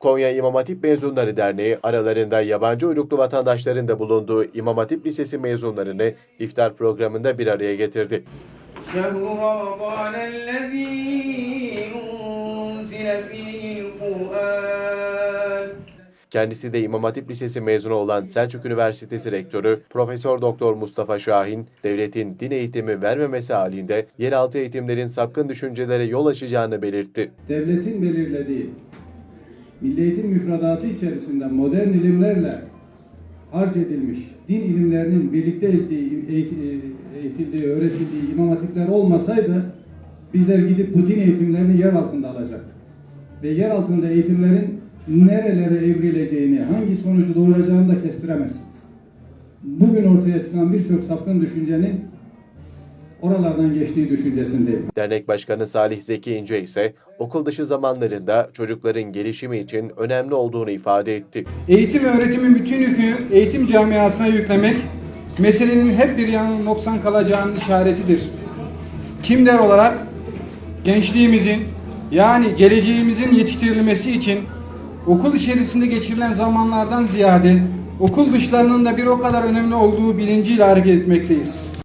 Konya İmam Hatip Mezunları Derneği aralarında yabancı uyruklu vatandaşların da bulunduğu İmam Hatip Lisesi mezunlarını iftar programında bir araya getirdi. Kendisi de İmam Hatip Lisesi mezunu olan Selçuk Üniversitesi Rektörü Profesör Doktor Mustafa Şahin, devletin din eğitimi vermemesi halinde yeraltı eğitimlerin sapkın düşüncelere yol açacağını belirtti. Devletin belirlediği milli eğitim müfredatı içerisinde modern ilimlerle harc edilmiş din ilimlerinin birlikte eğiti- eğitildiği, öğretildiği imam hatipler olmasaydı bizler gidip bu din eğitimlerini yer altında alacaktık. Ve yer altında eğitimlerin nerelere evrileceğini, hangi sonucu doğuracağını da kestiremezsiniz. Bugün ortaya çıkan birçok sapkın düşüncenin oralardan geçtiği düşüncesindeyim. Dernek Başkanı Salih Zeki İnce ise okul dışı zamanlarında çocukların gelişimi için önemli olduğunu ifade etti. Eğitim ve öğretimin bütün yükünü eğitim camiasına yüklemek, meselenin hep bir yanı noksan kalacağının işaretidir. Kimler olarak gençliğimizin yani geleceğimizin yetiştirilmesi için okul içerisinde geçirilen zamanlardan ziyade okul dışlarının da bir o kadar önemli olduğu bilinciyle hareket etmekteyiz.